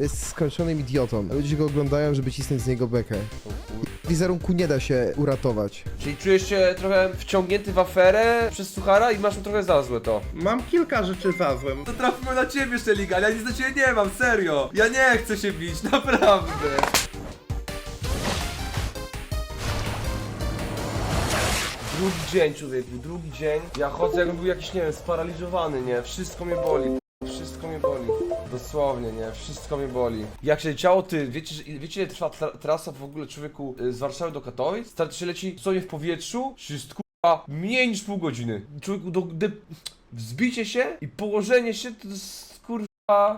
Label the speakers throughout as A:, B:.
A: Jest skończonym idiotą. Ludzie go oglądają, żeby cisnąć z niego bekę. Wizerunku nie da się uratować.
B: Czyli czujesz się trochę wciągnięty w aferę przez suchara i masz mu trochę za złe to.
C: Mam kilka rzeczy za złem.
B: To trafimy na ciebie, Szeliga, ja nic do ciebie nie mam, serio. Ja nie chcę się bić, naprawdę. Drugi dzień, człowieku, drugi dzień. Ja chodzę jakbym był jakiś, nie wiem, sparaliżowany, nie? Wszystko mnie boli. Wszystko mnie boli. Dosłownie, nie? Wszystko mnie boli. Jak się leciało, ty, wiecie, że, wiecie ile trwa tra trasa w ogóle człowieku y, z Warszawy do Katowic? Stary, się leci sobie w powietrzu, jest kurwa mniej niż pół godziny. Człowieku, do, do, wzbicie się i położenie się to jest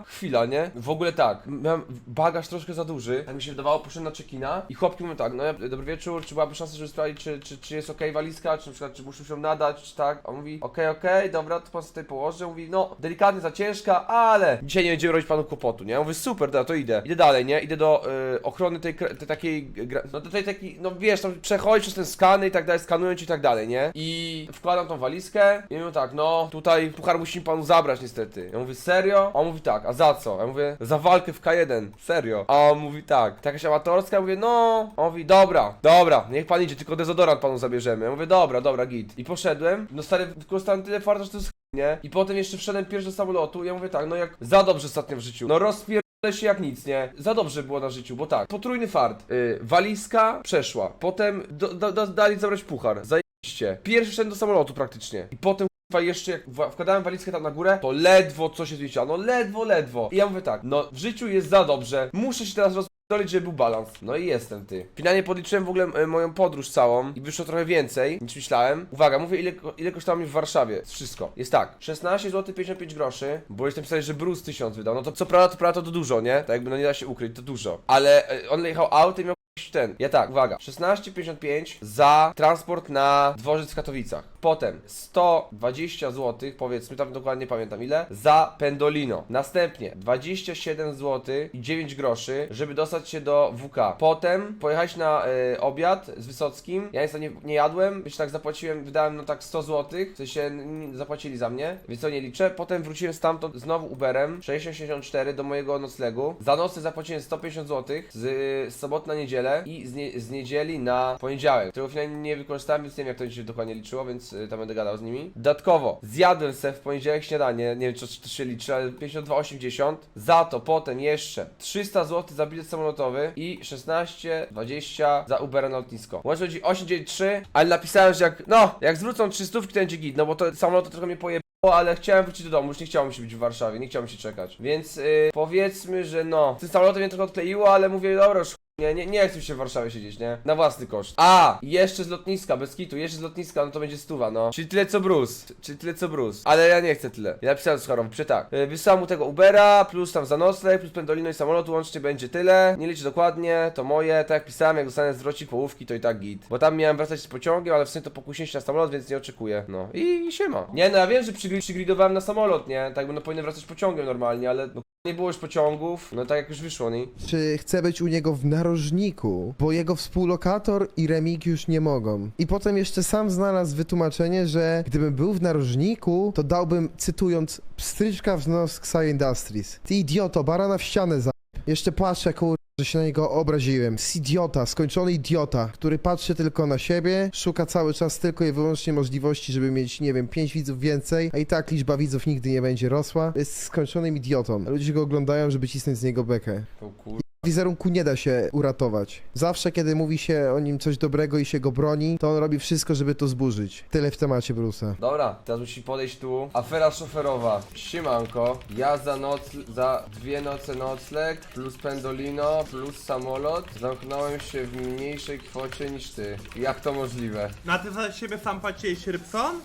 B: chwila, nie? W ogóle tak, miałem bagaż troszkę za duży, tak mi się wydawało, poszedłem na check-ina i chłopki mówią tak, no dobry wieczór, czy byłaby szansa, żeby sprawdzić, czy, czy, czy jest okej walizka, czy na przykład, czy muszę się nadać, czy tak? A on mówi, okej, okej, dobra, to pan sobie tutaj położę, mówi, no, delikatnie za ciężka, ale dzisiaj nie będziemy robić panu kłopotu, nie? Ja mówię, super, dobra, to idę. Idę dalej, nie? Idę do y, ochrony tej, kre- tej takiej, no tutaj taki, no wiesz, tam przechodzi przez ten skany i tak dalej, skanują ci i tak dalej, nie? I wkładam tą walizkę i mówię tak, no, tutaj puchar musimy panu zabrać niestety. Ja mówię, serio? A on mówi tak, a za co? Ja mówię, za walkę w K1, serio. A on mówi tak, taka jakaś amatorska, ja mówię, no. On mówi, dobra, dobra, niech pan idzie, tylko dezodorant panu zabierzemy. Ja mówię, dobra, dobra, git. I poszedłem, no stary, wykorzystałem tyle farta, że to jest nie? I potem jeszcze wszedłem pierwszy do samolotu i ja mówię tak, no jak za dobrze ostatnio w życiu. No rozpier... się jak nic, nie? Za dobrze było na życiu, bo tak, potrójny fart. Yy, walizka przeszła, potem do, do, do, dali zabrać puchar, zajebiście. Pierwszy wszedłem do samolotu praktycznie. I potem Kurwa, jeszcze jak wkładałem walizkę tam na górę, to ledwo co się zwiedziło, no ledwo, ledwo. I ja mówię tak, no w życiu jest za dobrze, muszę się teraz rozpierdolić, żeby był balans. No i jestem ty. Finalnie podliczyłem w ogóle e, moją podróż całą i wyszło trochę więcej niż myślałem. Uwaga, mówię ile, ile kosztowało mi w Warszawie. Wszystko. Jest tak, 16 zł 55 groszy, bo jestem pisali, że Bruce 1000 wydał. No to co prawda, to prawda to dużo, nie? Tak jakby no nie da się ukryć, to dużo. Ale e, on jechał autem i miał ten. Ja tak, uwaga. 16,55 za transport na dworzec w Katowicach. Potem 120 zł, powiedzmy, tam dokładnie nie pamiętam ile, za Pendolino. Następnie 27 zł i 9 groszy, żeby dostać się do WK. Potem pojechać na e, obiad z Wysockim. Ja niestety nie, nie jadłem, więc tak zapłaciłem, wydałem no tak 100 zł, w sensie zapłacili za mnie, więc to nie liczę. Potem wróciłem stamtąd znowu Uberem 664 do mojego noclegu. Za nocę zapłaciłem 150 zł z, z soboty na niedzielę i z, nie, z niedzieli na poniedziałek, którego finalnie nie wykorzystałem, więc nie wiem jak to się dokładnie liczyło, więc y, tam będę gadał z nimi. Dodatkowo zjadłem se w poniedziałek śniadanie, nie wiem czy, to się liczy, ale 52,80. Za to potem jeszcze 300 zł za bilet samolotowy i 16,20 za Ubera na lotnisko. Łącznie chodzi 893, ale napisałem, że jak, no, jak zwrócą 300 to będzie git, no bo to samolot trochę mnie poje ale chciałem wrócić do domu, już nie chciało mi się być w Warszawie, nie chciało mi się czekać. Więc y, powiedzmy, że no. Z tym samolotem mnie trochę odkleiło, ale mówię, dobra, już nie, nie, nie chcę się w Warszawie siedzieć, nie? Na własny koszt. A, jeszcze z lotniska, bez kitu, jeszcze z lotniska, no to będzie stuwa, no. Czyli tyle co Bruce, czyli tyle co Bruce. Ale ja nie chcę tyle. Ja napisałem Sucharowi, przy tak. Y, Wysłałem mu tego Ubera, plus tam za nocleg, plus pendolino i samolot, łącznie będzie tyle. Nie liczę dokładnie, to moje, tak jak pisałem, jak dostanę zwrocik połówki, to i tak git. Bo tam miałem wracać z pociągiem, ale w sumie to pokusiłem się na samolot, więc nie oczekuję, no. I, i siema. Nie, no ja wiem, że przygri- przygridowałem na samolot, nie? Tak by no powinien wracać pociągiem normalnie, ale no, nie było już pociągów, no tak jak już wyszło, nie?
A: Czy chcę być u niego w narożniku, bo jego współlokator i Remigiusz nie mogą. I potem jeszcze sam znalazł wytłumaczenie, że gdybym był w narożniku, to dałbym, cytując, pstryczka w nos Xai Industries. Ty idioto, barana w ścianę za... Jeszcze patrzę, kur... że się na niego obraziłem. Z idiota, skończony idiota, który patrzy tylko na siebie, szuka cały czas tylko i wyłącznie możliwości, żeby mieć, nie wiem, pięć widzów więcej, a i tak liczba widzów nigdy nie będzie rosła. Jest skończonym idiotą. Ludzie go oglądają, żeby cisnąć z niego bekę. Wizerunku nie da się uratować. Zawsze, kiedy mówi się o nim coś dobrego i się go broni, to on robi wszystko, żeby to zburzyć. Tyle w temacie Bruce'a.
B: Dobra, teraz musi podejść tu. Afera szoferowa. Siemanko. Ja za noc, za dwie noce nocleg, plus pendolino, plus samolot. Zamknąłem się w mniejszej kwocie niż ty. Jak to możliwe?
C: Na ty za siebie sam płaciłeś Rybson?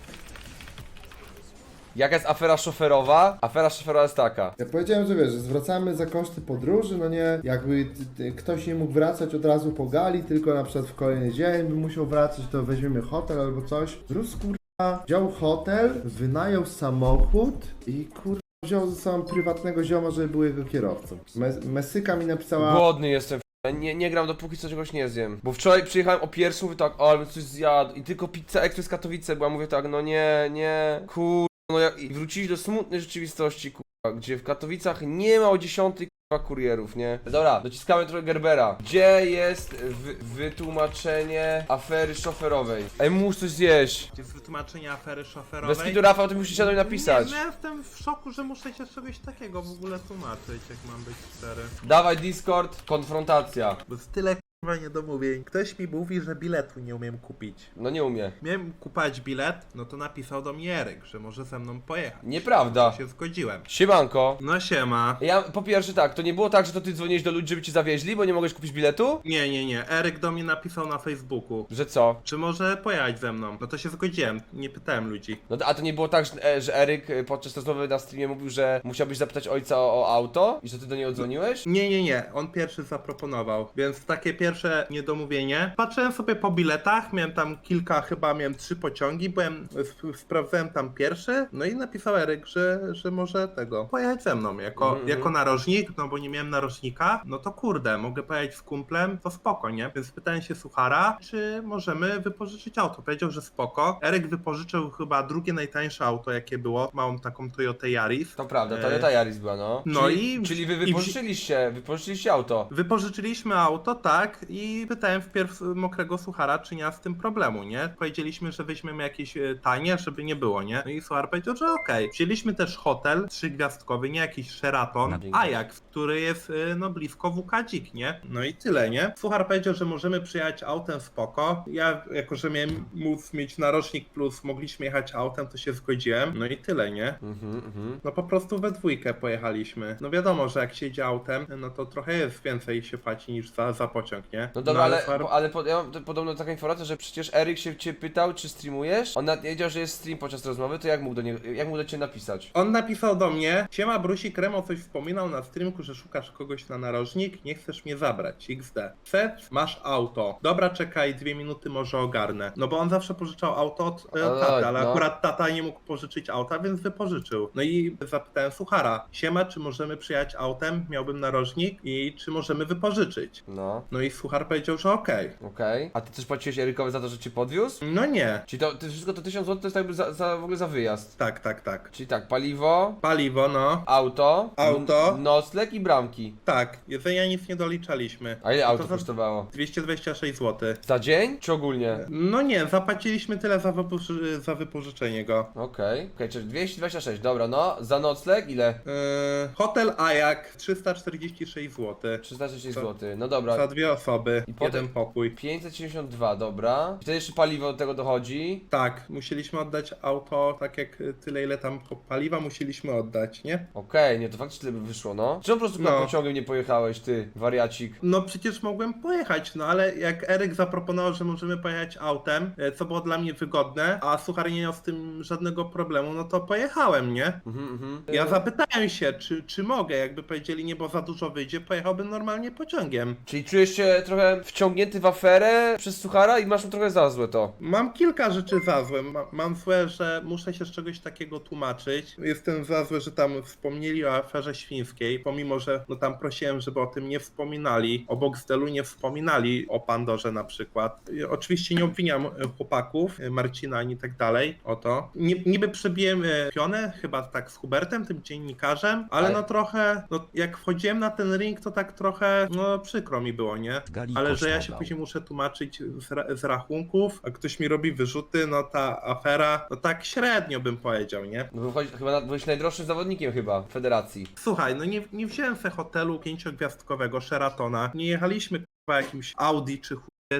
B: Jaka jest afera szoferowa? Afera szoferowa jest taka.
D: Ja powiedziałem, że wiesz, że zwracamy za koszty podróży, no nie, jakby ktoś nie mógł wracać od razu po gali, tylko na przykład w kolejny dzień by musiał wracać, to weźmiemy hotel albo coś. Rus kurwa wziął hotel, wynajął samochód i kurwa wziął ze sobą prywatnego zioma, żeby był jego kierowcą. Mes Mesyka mi napisała...
B: Głodny jestem. Nie, nie gram dopóki co czegoś nie zjem. Bo wczoraj przyjechałem o pierwszą, mówię tak, o, ale bym coś zjadł. I tylko pizza Express Katowice była, mówię tak, no nie, nie, kur... No jak... I wrócili do smutnej rzeczywistości, kurwa, gdzie w Katowicach nie ma o 10 kurwa kurierów, nie? Dobra, dociskamy trochę Gerbera. Gdzie jest wy wytłumaczenie afery szoferowej? Ej, muszę coś zjeść.
C: Jest wytłumaczenie afery
B: Bez
C: szoferowej.
B: kitu Rafał, ty musisz siadać napisać.
C: Nie, no ja jestem w szoku, że muszę się czegoś takiego w ogóle tłumaczyć, jak mam być szczery.
B: Dawaj Discord, konfrontacja.
C: Bo jest tyle k***a niedomówień. Ktoś mi mówi, że biletu nie umiem kupić.
B: No nie umie.
C: Miałem kupować bilet, no to napisał do mnie Eryk, że może ze mną pojechać.
B: Nieprawda.
C: Się zgodziłem.
B: Siemanko.
C: No siema.
B: Ja po pierwsze tak, to nie było tak, że to ty dzwoniłeś do ludzi, żeby ci zawieźli, bo nie mogłeś kupić biletu?
C: Nie, nie, nie. Eryk do mnie napisał na Facebooku.
B: Że co?
C: Czy może pojechać ze mną? No to się zgodziłem, nie pytałem ludzi.
B: No a to nie było tak, że, e, że Eryk e, podczas rozmowy na streamie mówił, że musiałbyś zapytać ojca o, o auto i że ty do niego dzwoniłeś?
C: Nie, nie, nie, on pierwszy zaproponował, więc takie pierwsze niedomówienie. Patrzyłem sobie po biletach, miałem tam kilka, chyba miałem trzy pociągi, byłem, sp- sprawdzałem tam pierwszy, no i napisał Eryk, że, że może tego, pojechać ze mną jako,
B: Mhm,
C: jako narożnik, no bo nie miałem narożnika, no to kurde, mogę pojechać z kumplem, to spoko, nie? Więc pytałem się Suchara, czy możemy wypożyczyć auto. Powiedział, że spoko. Eryk wypożyczył chyba drugie najtańsze auto, jakie było, małą taką Toyota Yaris.
B: To prawda,
C: E,
B: Toyota Yaris była, no.
C: no
B: czyli,
C: i-
B: Czyli wy
C: i wzi-
B: wypożyczyliście, wypożyczyliście auto.
C: Wypożyczyliśmy auto, tak, i pytałem wpierw mokrego suchara, czy nie ma z tym problemu, nie? Powiedzieliśmy, że weźmiemy jakieś e, tanie, żeby nie było, nie? No i suchar powiedział, że okej. Wzięliśmy też hotel trzygwiazdkowy, nie jakiś Sheraton,
B: Na dziękuję.
C: Ajax, który jest e, no blisko WK Dzik, nie? No i tyle, nie? Suchar powiedział, że możemy przyjechać autem spoko. Ja, jako że miałem móc mieć narocznik plus, mogliśmy jechać autem, to się zgodziłem. No i tyle, nie?
B: Mhm, mhm.
C: No po prostu we dwójkę pojechaliśmy. No wiadomo, że jak się jedzie autem, no to trochę jest więcej się płaci niż za, za pociąg, nie?
B: No dobra, ale,
C: far-
B: po, ale po, ja mam podobno taka informacja, że przecież Eryk się cię pytał, czy streamujesz. On nawet nie wiedział, że jest stream podczas rozmowy, to jak mógł do niego, jak mógł do ciebie napisać?
C: On napisał do mnie, siema Brusi Kremo coś wspominał na streamku, że szukasz kogoś na narożnik, nie chcesz mnie zabrać, XD. Chcesz? Masz auto. Dobra, czekaj, dwie minuty może ogarnę. No bo on zawsze pożyczał auto od e,
B: Ale,
C: taty, ale
B: no.
C: akurat tata nie mógł pożyczyć auta, więc wypożyczył. No i zapytałem Suchara, siema, czy możemy przyjechać autem, miałbym narożnik i czy możemy wypożyczyć.
B: No,
C: No i Suchar powiedział, że okej.
B: okej. A ty też płaciłeś Erykowi za to, że cię podwiózł?
C: No nie.
B: Czyli to, to wszystko to 1000 zł to jest jakby za, za, w ogóle za wyjazd.
C: Tak, tak, tak.
B: Czyli tak, paliwo,
C: Paliwo, no.
B: auto,
C: Auto.
B: n- nocleg i bramki.
C: Tak, jedzenia nic nie doliczaliśmy.
B: A ile auto
C: to za
B: kosztowało?
C: 226 zł.
B: Za dzień czy ogólnie?
C: No nie, zapłaciliśmy tyle za, wypoży- za wypożyczenie go.
B: Okej, okej, czyli 226, dobra, no, za nocleg ile?
C: Yy, hotel Ajak 346 zł.
B: 360
C: Co?
B: zł, no dobra.
C: Za dwie osoby,
B: I potem-
C: jeden pokój.
B: 572, dobra. I wtedy jeszcze paliwo do tego dochodzi.
C: Tak, musieliśmy oddać auto, tak jak y, tyle ile tam paliwa musieliśmy oddać, nie?
B: Okej, nie, to faktycznie by wyszło, no. Czemu po prostu
C: No.
B: pociągiem nie pojechałeś, ty, wariacik?
C: No przecież mogłem pojechać, no ale jak Eryk zaproponował, że możemy pojechać autem, e, co było dla mnie wygodne, a Suchar nie miał z tym żadnego problemu, no to pojechałem, nie?
B: Mhm, mhm.
C: Ja zapytałem się, czy, czy mogę, jakby powiedzieli nie, bo za dużo wyjdzie, pojechałbym normalnie pociągiem.
B: Czyli czujesz się trochę wciągnięty w aferę przez suchara i masz mu trochę za złe to.
C: Mam kilka rzeczy za złe. Ma, mam złe, że muszę się z czegoś takiego tłumaczyć. Jestem za złe, że tam wspomnieli o aferze świńskiej, pomimo, że no tam prosiłem, żeby o tym nie wspominali. O Boxdelu nie wspominali o Pandorze na przykład. Oczywiście nie obwiniam e, chłopaków, e, Marcina ani tak dalej o to. Ni, niby przebiłem e, pionę, chyba tak z Hubertem, tym dziennikarzem, ale
B: Ale-
C: no trochę, no jak wchodziłem na ten ring, to tak trochę, no przykro mi było, nie?
E: Gali
C: Ale że ja się później muszę tłumaczyć z, ra- z rachunków, a ktoś mi robi wyrzuty, no ta afera, no tak średnio bym powiedział, nie?
B: No bo chodzi, chyba na, byłeś najdroższym zawodnikiem chyba w federacji.
C: Słuchaj, no nie, nie wziąłem se hotelu pięciogwiazdkowego Sheratona, nie jechaliśmy chyba jakimś Audi czy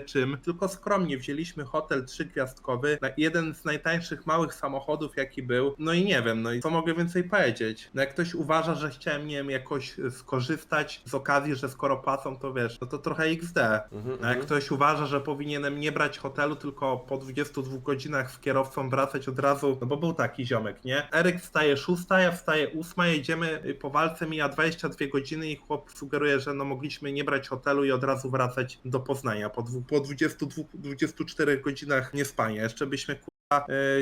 C: czym, tylko skromnie wzięliśmy hotel trzygwiazdkowy, na jeden z najtańszych małych samochodów jaki był, no i nie wiem, no i co mogę więcej powiedzieć? No jak ktoś uważa, że chciałem, nie wiem, jakoś skorzystać z okazji, że skoro płacą, to wiesz, no to trochę XD.
B: Mhm,
C: A jak
B: mhm.
C: ktoś uważa, że powinienem nie brać hotelu, tylko po 22 godzinach z kierowcą wracać od razu, no bo był taki ziomek, nie? Eryk wstaje 6, ja wstaję 8, jedziemy po walce, mija 22 godziny i chłop sugeruje, że no mogliśmy nie brać hotelu i od razu wracać do Poznania po, dwu, po 22, 24 godzinach niespania. Jeszcze byśmy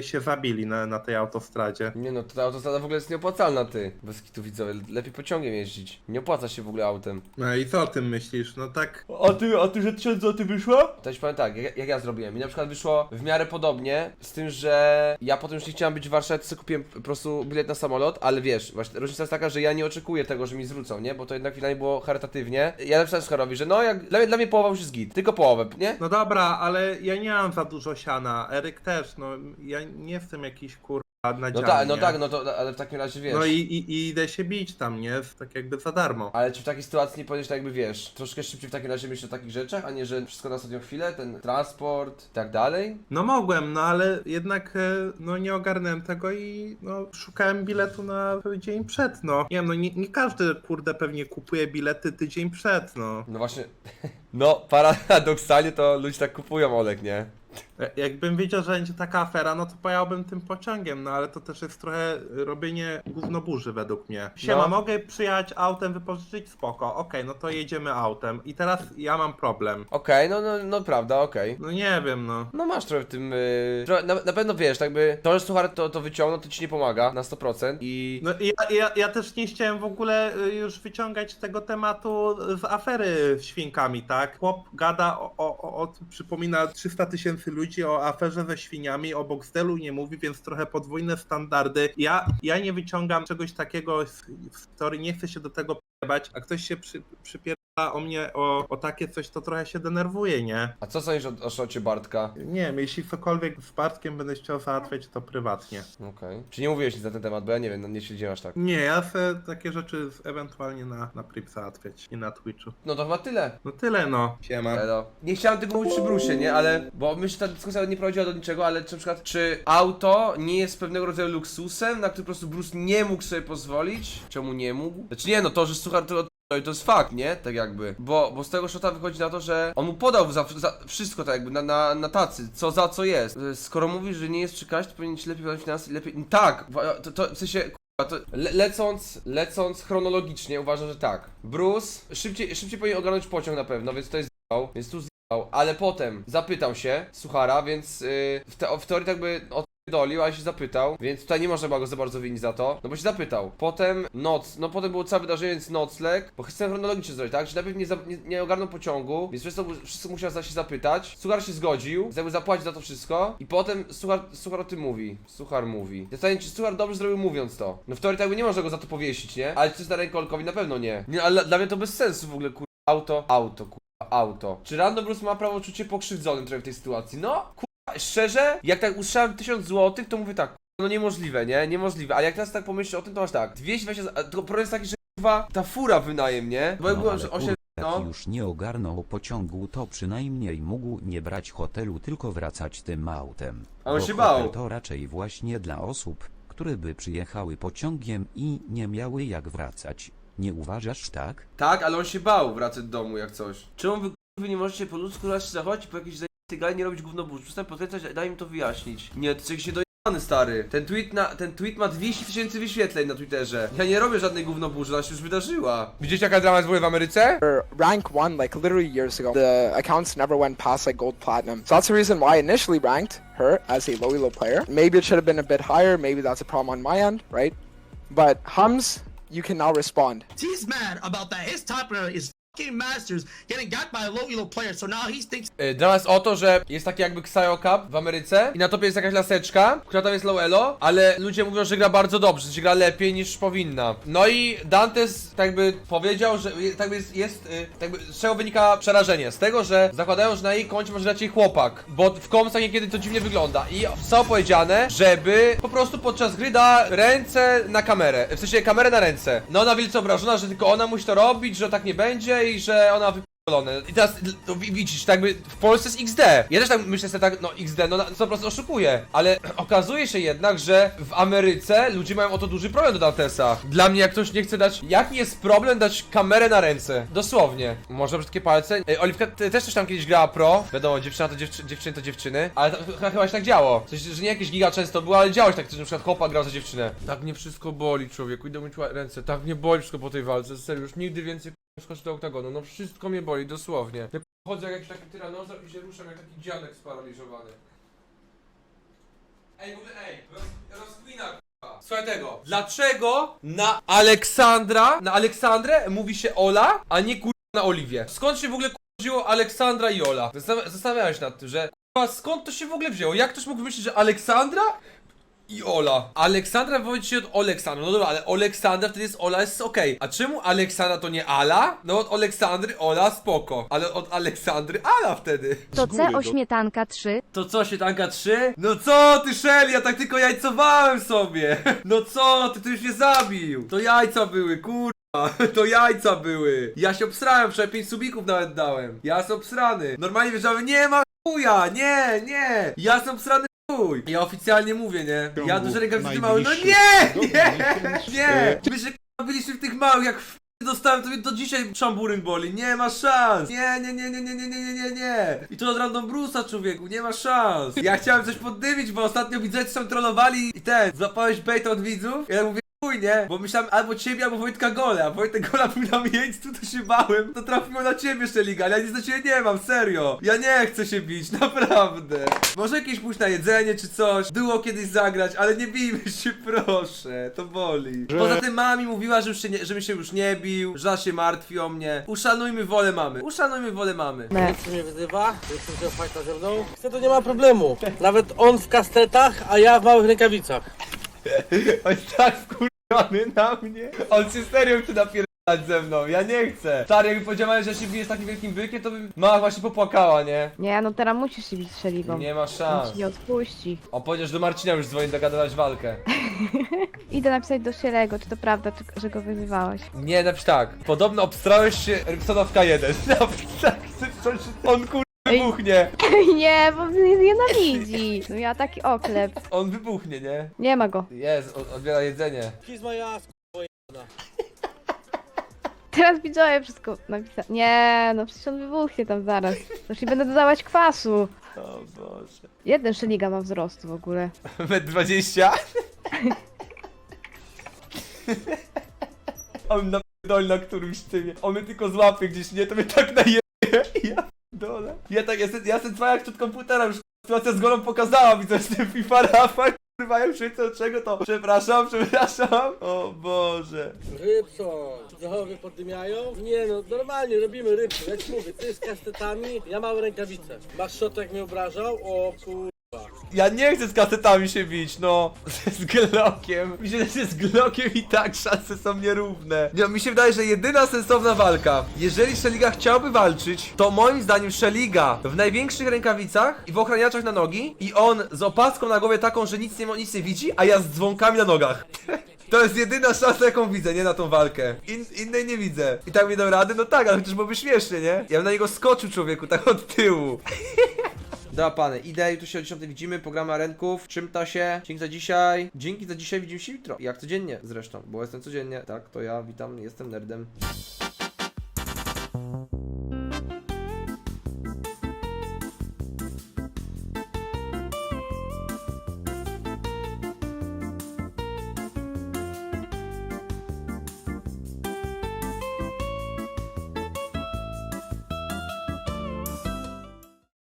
C: się zabili na, na tej autostradzie.
B: Nie no, ta autostrada w ogóle jest nieopłacalna, ty. Bez kitu widzowie, lepiej pociągiem jeździć. Nie opłaca się w ogóle autem.
C: No i co o tym myślisz? No tak,
B: A ty, a ty, że 1000 zł wyszło? To ci powiem tak, jak, jak ja zrobiłem. Mi na przykład wyszło w miarę podobnie, z tym, że ja potem już nie chciałem być w Warszawie, to sobie kupiłem po prostu bilet na samolot, ale wiesz, właśnie różnica jest taka, że ja nie oczekuję tego, że mi zwrócą, nie? Bo to jednak finalnie było charytatywnie. Ja napisałem Sucharowi, że no, jak, dla, mnie- dla mnie połowa już jest git, tylko połowę, nie?
C: no dobra, ale ja nie mam za dużo siana, Eryk też, no ja nie jestem jakiś kurwa
B: No
C: nadziany,
B: tak, no
C: nie?
B: tak, no to, ale w takim razie wiesz.
C: No i, i, i idę się bić tam, nie? Tak jakby za darmo.
B: Ale czy w takiej sytuacji nie powinieneś tak jakby wiesz, troszkę szybciej w takim razie myśleć o takich rzeczach, a nie, że wszystko na ostatnią chwilę, ten transport i tak dalej?
C: No mogłem, no ale jednak e, no nie ogarnąłem tego i no szukałem biletu na dzień przed, no. Nie wiem, no nie, nie każdy kurde pewnie kupuje bilety tydzień przed, no.
B: No właśnie, no paradoksalnie to ludzie tak kupują Olek, nie?
C: Jakbym wiedział, że będzie taka afera, no to pojechałbym tym pociągiem, no ale to też jest trochę robienie gównoburzy według mnie. Siema,
B: No.
C: mogę przyjechać autem, wypożyczyć? Spoko, okej, no to jedziemy autem. I teraz ja mam problem.
B: Okej, no, no, no prawda, okej.
C: No nie wiem, no.
B: No masz trochę w tym, yy, trochę, na, na pewno wiesz, tak by to, że suchar to, to wyciągnął, to ci nie pomaga na 100% i...
C: No i ja, ja, ja też nie chciałem w ogóle y, już wyciągać tego tematu z afery z świnkami, tak? Chłop gada o, o, o, o przypomina 300 tysięcy ludzi o aferze ze świniami, o Boxdelu nie mówi, więc trochę podwójne standardy. Ja, ja nie wyciągam czegoś takiego w, story, nie chcę się do tego p***bać, a ktoś się przy, przypiera o mnie o, o takie coś, to trochę się denerwuje, nie?
B: A co sądzisz o, o szocie Bartka?
C: Nie wiem, jeśli cokolwiek z Bartkiem będę chciał załatwiać, to prywatnie.
B: Okej. Czy nie mówiłeś nic na ten temat, bo ja nie wiem, no nie śledziłem aż tak.
C: Nie, ja chcę takie rzeczy z- ewentualnie na, na Prip załatwiać, nie na Twitchu.
B: No to chyba tyle.
C: No tyle no. Siema.
B: Elo. Nie chciałem tego mówić przy Brusie, nie? Ale, bo myślę, że ta dyskusja nie prowadziła do niczego, ale czy na przykład, czy auto nie jest pewnego rodzaju luksusem, na który po prostu Bruce nie mógł sobie pozwolić? Czemu nie mógł? Znaczy nie, no to, że suchar to... To to jest fakt, nie? Tak jakby. Bo, bo z tego shota wychodzi na to, że on mu podał za, za wszystko tak jakby na, na, na tacy, co za co jest. E, Skoro mówisz, że nie jest przy kasie, to powinien ci lepiej wydawać finanse i lepiej. Tak! wa- To, to w sensie. To le, lecąc, lecąc chronologicznie uważam, że tak. Bruce szybciej, szybciej powinien ogarnąć pociąg na pewno, więc to jest więc tu zjebał. Ale potem zapytał się Suchara, więc yy, w, te, w teorii tak by odpierdolił, ale się zapytał, więc tutaj nie można było go za bardzo winić za to, no bo się zapytał. Potem noc, no potem było całe wydarzenie, więc nocleg, bo chcę chronologicznie zrobić, tak? Że najpierw nie, nie, nie ogarnął pociągu, więc wszystko, wszystko musiał za- się zapytać. Suchar się zgodził, jakby zapłacić za to wszystko i potem Suchar, Suchar o tym mówi. Suchar mówi. Zastanawiam czy Suchar dobrze zrobił mówiąc to. No w teorii tak by nie można go za to powiesić, nie? Ale czy na rękę Olkowi? Na pewno nie. Nie, ale dla- mnie to bez sensu w ogóle, kur... Auto, auto, kur... auto. Czy Random Bruce ma prawo czuć się pokrzywdzony trochę w tej sytuacji? No. Szczerze, jak tak usłyszałem 1000 zł, to mówię tak, no niemożliwe, nie? Niemożliwe. Ale jak teraz tak pomyślisz o tym, to masz tak, 220, a tylko problem jest taki, że kurwa, ta fura wynajem, nie? Bo jak
E: No,
B: było,
E: ale
B: że
E: kurwa,
B: 8,
E: jak
B: no.
E: już nie ogarnął pociągu, to przynajmniej mógł nie brać hotelu, tylko wracać tym autem.
B: A on
E: Bo
B: się bał.
E: hotel To raczej właśnie dla osób, które by przyjechały pociągiem i nie miały jak wracać. Nie uważasz tak?
B: Tak, ale on się bał wracać do domu jak coś. Czemu wy, wy nie możecie po ludzku raz się zachować i po jakiejś zajętej gali nie robić gówno burz? Przestań podkręcać, daj mi to wyjaśnić. Nie, to się dojebany stary. Ten tweet, na, ten tweet ma 200 tysięcy wyświetleń na Twitterze. Ja nie robię żadnej gówno burzy, ona się już wydarzyła. Widzicie jaka drama jest w ogóle w Ameryce?
F: or rank one like literally years ago. The accounts never went past like gold platinum. So that's the reason why I initially ranked her as a low elo player. Maybe it should have been a bit higher. Maybe that's a problem on my end, right? But Hums, you can now respond.
G: He's mad about that. His top is
B: Yy, Drama jest o to, że jest taki jakby Xayo Cup w Ameryce i na topie jest jakaś laseczka, która tam jest low elo, ale ludzie mówią, że gra bardzo dobrze, że gra lepiej niż powinna. No i Dantes tak jakby powiedział, że tak jest, jest yy, tak jakby, z czego wynika przerażenie? Z tego, że zakładają, że na jej koncie może raczej chłopak, bo w komsach niekiedy to dziwnie wygląda i zostało powiedziane, żeby po prostu podczas gry da ręce na kamerę, w sensie kamerę na ręce. No ona wielce obrażona, że tylko ona musi to robić, że tak nie będzie i że ona wy... Pierdolone. I teraz no, wi- widzisz, tak jakby w Polsce jest XD. Ja też tak myślę sobie tak, no XD, no na- to po prostu oszukuje. Ale okazuje się jednak, że w Ameryce ludzie mają o to duży problem do Dantesa. Dla mnie jak ktoś nie chce dać, jaki jest problem dać kamerę na ręce? Dosłownie. Może brzydkie palce. Ej, Oliwka ty też coś tam kiedyś grała pro. Wiadomo, dziewczyna to dziewczy dziewczyny to dziewczyny. Ale to, ch- chyba się tak działo. Sensie, że nie jakieś giga często było, ale działo się tak, że na przykład chłopak grał za dziewczynę. Tak mnie wszystko boli człowieku, idę myć ręce. Tak mnie boli wszystko po tej walce, serio, już nigdy więcej skoczy do oktagonu, no wszystko mnie boli, dosłownie. Chodzę jak jakiś taki tyranozor i się ruszam jak taki dziadek sparaliżowany. Ej, ogóle, ej, roz, rozkmina, k***a. Słuchaj tego, dlaczego na Aleksandra, na Aleksandrę mówi się Ola, a nie kurwa na Oliwię? Skąd się w ogóle wzięło Aleksandra i Ola? Zastanawia- Zastanawiałem się nad tym, że skąd to się w ogóle wzięło? Jak ktoś mógł myśleć, że Aleksandra i Ola. Aleksandra wywodzi się od Aleksandra. No dobra, ale Aleksandra wtedy jest Ola, jest okej. A czemu Aleksandra to nie Ala? No od Aleksandry Ola spoko. Ale od Aleksandry Ala wtedy.
H: To C ośmietanka 3.
B: To co, śmietanka 3? No co ty, Shelly, ja tak tylko jajcowałem sobie! No co ty, ty już mnie zabił! To jajca były, kurwa! To jajca były! Ja się obsrałem, wczoraj 5 subików nawet dałem. Ja jestem obsrany. Normalnie wjeżdżałem, nie ma chuja, nie, nie! Ja jestem obsrany chuj! Ja oficjalnie mówię, nie? Ja duże rękawice mały, no nie, nie, nie! My się k***a, byliśmy w tych małych, jak w dostałem, to mnie do dzisiaj szamburyn boli. Nie ma szans. Nie, nie, nie, nie, nie, nie, nie, nie, nie, nie. I to od Random Bruce'a, człowieku, nie ma szans. Ja chciałem coś poddymić, bo ostatnio widzowie są trollowali i ten, złapałeś bait od widzów. Ja mówię, chuj, nie? Bo myślałem albo ciebie, albo Wojtka Gola. A Wojtek Gola był na miejscu, to się bałem. To trafiło na ciebie, Szeliga, ale ja nic do ciebie nie mam, serio. Ja nie chcę się bić, naprawdę. Może jakieś pójść na jedzenie czy coś. Było kiedyś zagrać, ale nie bijmy się, proszę. To boli. Poza tym mama mi mówiła, że już się nie, żebym się już nie bił, że się martwi o mnie. Uszanujmy wolę mamy. Uszanujmy wolę mamy.
I: Nic mnie wyzywa, jeśli chciał fajta ze mną. Chce to nie ma problemu. Nawet on w kastetach, a ja w małych rękawicach.
B: Jest tak wkurwiony na mnie. On się serio chce napierdalać ze mną. Ja nie chcę. Stary, jakby powiedziałem, że się bije z takim wielkim bykiem, to by mama właśnie popłakała, nie?
H: Nie, no teraz musisz się bić z Szeligą.
B: Nie ma
H: On
B: szans.
H: ci nie odpuści.
B: On powiedział, że do Marcina już dzwoni dogadywać walkę.
H: Idę napisać do Szelego, czy to prawda, czy, że go wyzywałeś.
B: Nie, napisz tak. Podobno obstrałeś się Rybsona w K1. Napisz tak, coś, on kur...
H: Ej.
B: wybuchnie.
H: nie, bo mnie nienawidzi. No ja taki oklep.
B: On wybuchnie, nie?
H: Nie ma go.
B: Jest, od- odbiera jedzenie.
I: Kiss my ass.
H: Teraz widzowie wszystko napisać. Nie, no przecież on wybuchnie tam zaraz. Już nie będę dodawać kwasu.
B: O Boże.
H: Jeden Szeliga ma wzrostu w ogóle.
B: Metr 20? On na na którymś tymie. On mnie tylko złapie gdzieś, nie? To mnie tak naje. Ja dole. Ja tak, ja jestem, ja twoja jak przed komputera, już sytuacja z golą pokazała mi coś z tym FIFA Rafa. Kurwa, ja już od czego to. Przepraszam, przepraszam. O Boże.
I: Rybson. Zachowy poddymiają? Nie no, normalnie robimy rybki. Ja mówię, ty z kastetami, ja małe rękawice. Masz shot jak mnie obrażał? O kur...
B: Ja nie chcę z kasetami się bić, no. Z Glockiem. Wydaje, że z Glockiem i tak szanse są nierówne. Nie, mi się wydaje, że jedyna sensowna walka, jeżeli Szeliga chciałby walczyć, to moim zdaniem Szeliga w największych rękawicach i w ochraniaczach na nogi i on z opaską na głowie taką, że nic nie, nic nie widzi, a ja z dzwonkami na nogach. To jest jedyna szansa, jaką widzę, nie na tą walkę. In, innej nie widzę. I tak mi dał rady? No tak, ale chociaż byłoby śmiesznie, nie? Ja bym na niego skoczył, człowieku, tak od tyłu. Dobra, pany, idę, jutro się o 10 widzimy, programy arenków, czymta się, dzięki za dzisiaj, dzięki za dzisiaj, widzimy się jutro, jak codziennie zresztą, bo jestem codziennie, tak, to ja witam, jestem nerdem.